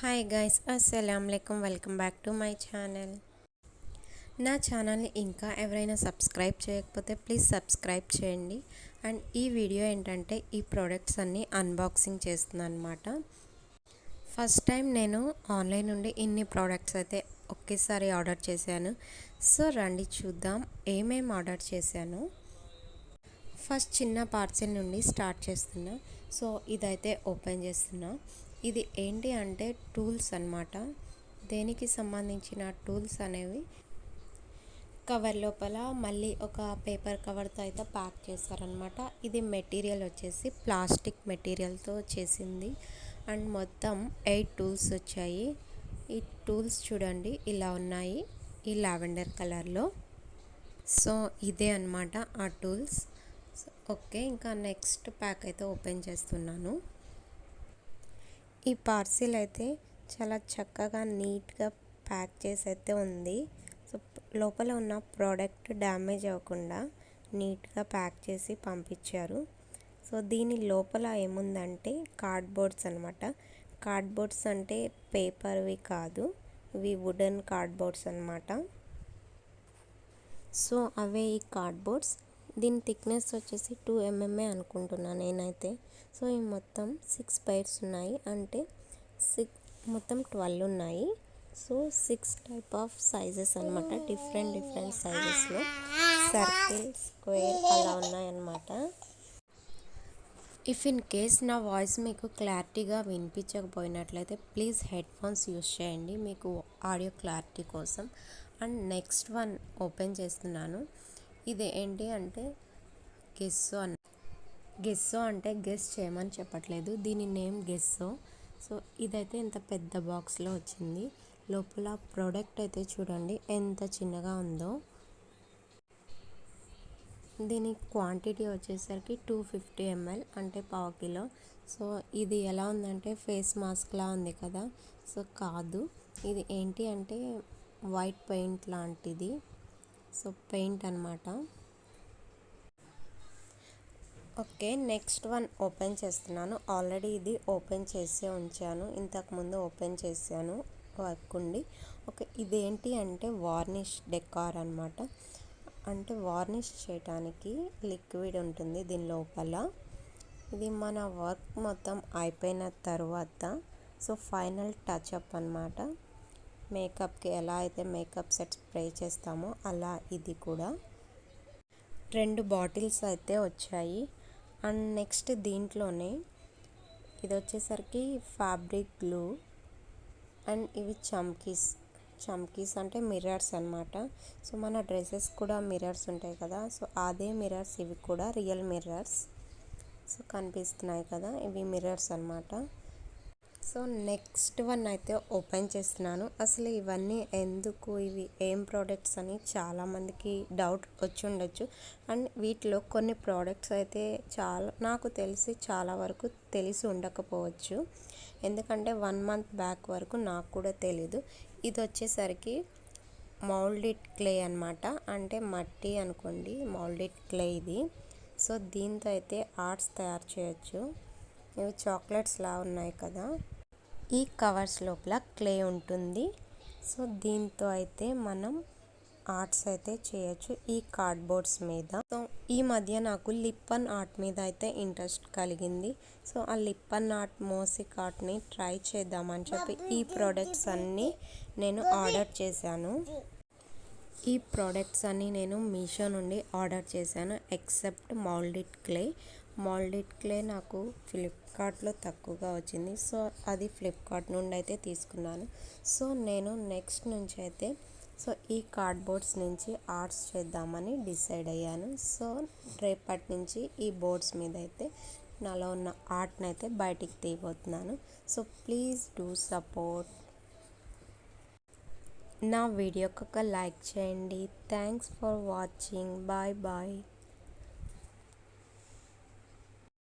Hi guys అస్సలంకం welcome back to my channel నా ఛానల్ని ఇంకా ఎవరైనా సబ్స్క్రైబ్ చేయకపోతే ప్లీజ్ సబ్స్క్రైబ్ చేయండి. అండ్ ఈ వీడియో ఏంటంటే ఈ ప్రోడక్ట్స్ అన్నీ అన్బాక్సింగ్ చేస్తున్నాను అనమాట ఫస్ట్ టైం నేను ఆన్లైన్ నుండి ఇన్ని ప్రోడక్ట్స్ అయితే ఒకేసారి ఆర్డర్ చేశాను. సో రండి చూద్దాం ఏమేమి ఆర్డర్ చేశాను. ఫస్ట్ చిన్న పార్సిల్ నుండి స్టార్ట్ చేస్తున్నా. సో ఇదైతే ఓపెన్ చేస్తున్నా. ఇది ఏంటి అంటే టూల్స్ అన్నమాట. దేనికి సంబంధించిన టూల్స్ అనేవి కవర్ లోపల మళ్ళీ ఒక పేపర్ కవర్తో అయితే ప్యాక్ చేస్తారనమాట ఇది మెటీరియల్ వచ్చేసి ప్లాస్టిక్ మెటీరియల్తో చేసింది. అండ్ మొత్తం ఎయిట్ టూల్స్ వచ్చాయి. ఈ టూల్స్ చూడండి ఇలా ఉన్నాయి ఈ లావెండర్ కలర్లో. సో ఇదే అనమాట ఆ టూల్స్. ఓకే ఇంకా నెక్స్ట్ ప్యాక్ అయితే ఓపెన్ చేస్తున్నాను. ఈ పార్సిల్ అయితే చాలా చక్కగా నీట్గా ప్యాక్ చేసి అయితే ఉంది. సో లోపల ఉన్న ప్రోడక్ట్ డ్యామేజ్ అవ్వకుండా నీట్గా ప్యాక్ చేసి పంపించారు. సో దీని లోపల ఏముందంటే కార్డ్బోర్డ్స్ అనమాట కార్డ్బోర్డ్స్ అంటే పేపర్వి కాదు ఇవి వుడెన్ కార్డ్బోర్డ్స్ అనమాట సో అవే ఈ కార్డ్బోర్డ్స్. దీని థిక్నెస్ వచ్చేసి టూ ఎంఎంఏ అనుకుంటున్నాను నేనైతే. సో ఈ మొత్తం సిక్స్ పైర్స్ ఉన్నాయి. అంటే సిక్స్ మొత్తం ట్వెల్వ్ ఉన్నాయి. So six type of sizes అనమాట డిఫరెంట్ డిఫరెంట్ సైజెస్లో సర్కిల్ స్క్వేర్ అలా ఉన్నాయన్నమాట. ఇఫ్ ఇన్ కేస్ నా వాయిస్ మీకు క్లారిటీగా వినిపించకపోయినట్లయితే ప్లీజ్ హెడ్ ఫోన్స్ యూస్ చేయండి. మీకు ఆడియో క్లారిటీ కోసం. అండ్ నెక్స్ట్ వన్ ఓపెన్ చేస్తున్నాను. ఇది ఏంటి అంటే గెస్సో అన్న గెస్సో అంటే గెస్ చేయమని చెప్పట్లేదు. దీని నేమ్ గెస్సో. సో ఇదైతే ఇంత పెద్ద బాక్స్లో వచ్చింది. లోపల ప్రోడక్ట్ అయితే చూడండి ఎంత చిన్నగా ఉందో. దీని క్వాంటిటీ వచ్చేసరికి టూ ఫిఫ్టీ ఎంఎల్ అంటే పావు కిలో. సో ఇది ఎలా ఉందంటే ఫేస్ మాస్క్లా ఉంది కదా. సో కాదు. ఇది ఏంటి అంటే వైట్ పెయింట్ లాంటిది. సో పెయింట్ అనమాట ఓకే నెక్స్ట్ వన్ ఓపెన్ చేస్తున్నాను. ఆల్రెడీ ఇది ఓపెన్ చేసే ఉంచాను. ఇంతకుముందు ఓపెన్ చేశాను వర్క్ ఉండి. ఓకే ఇదేంటి అంటే వార్నిష్ డెకార్ అనమాట అంటే వార్నిష్ చేయడానికి లిక్విడ్ ఉంటుంది దీని లోపల. ఇది మన వర్క్ మొత్తం అయిపోయిన తర్వాత సో ఫైనల్ టచ్ అప్ అనమాట మేకప్కి ఎలా అయితే మేకప్ సెట్ స్ప్రే చేస్తామో అలా ఇది కూడా. రెండు బాటిల్స్ అయితే వచ్చాయి. అండ్ నెక్స్ట్ దీంట్లోనే ఇది వచ్చేసరికి ఫ్యాబ్రిక్ గ్లూ అండ్ ఇవి చమ్కీస్. చమ్కీస్ అంటే మిర్రర్స్ అనమాట సో మన డ్రెస్సెస్ కూడా మిర్రర్స్ ఉంటాయి కదా. సో అదే మిర్రర్స్ ఇవి కూడా రియల్ మిర్రర్స్. సో కనిపిస్తున్నాయి కదా. ఇవి మిర్రర్స్ అనమాట సో నెక్స్ట్ వన్ అయితే ఓపెన్ చేస్తున్నాను. అసలు ఇవన్నీ ఎందుకు? ఇవి ఏం ప్రోడక్ట్స్ అని చాలామందికి డౌట్ వచ్చి ఉండొచ్చు. అండ్ వీటిలో కొన్ని ప్రోడక్ట్స్ అయితే చాలా నాకు తెలిసి చాలా వరకు తెలిసి ఉండకపోవచ్చు. ఎందుకంటే వన్ మంత్ బ్యాక్ వరకు నాకు కూడా తెలీదు. ఇది వచ్చేసరికి మౌల్డిడ్ క్లే అనమాట అంటే మట్టి అనుకోండి మౌల్డిడ్ క్లే ఇది. సో దీంతో అయితే ఆర్ట్స్ తయారు చేయొచ్చు. ఇవి చాక్లెట్స్లా ఉన్నాయి కదా. ఈ కవర్స్ లోపల క్లే ఉంటుంది. సో దీంతో అయితే మనం ఆర్ట్స్ అయితే చేయొచ్చు ఈ కార్డ్బోర్డ్స్ మీద. సో ఈ మధ్య నాకు లిప్పన్ ఆర్ట్ మీద అయితే ఇంట్రెస్ట్ కలిగింది. సో ఆ లిప్పన్ ఆర్ట్ మోసిక్ ఆర్ట్ని ట్రై చేద్దామని చెప్పి ఈ ప్రోడక్ట్స్ అన్నీ నేను ఆర్డర్ చేశాను. ఈ ప్రోడక్ట్స్ అన్నీ నేను మీషో నుండి ఆర్డర్ చేశాను. Except moulded clay. Moulded clay నాకు ఫ్లిప్కార్ట్లో తక్కువగా వచ్చింది. సో అది ఫ్లిప్కార్ట్ నుండి అయితే తీసుకున్నాను. సో నేను నెక్స్ట్ నుంచి అయితే సో ఈ కార్డ్బోర్డ్స్ నుంచి ఆర్ట్స్ చేద్దామని డిసైడ్ అయ్యాను. సో రేపటి నుంచి ఈ బోర్డ్స్ మీద అయితే నాలో ఉన్న ఆర్ట్ని అయితే బయటికి తీయబోతున్నాను. So please do support. నా వీడియోకి ఒక లైక్ చేయండి. Thanks for watching. Bye bye.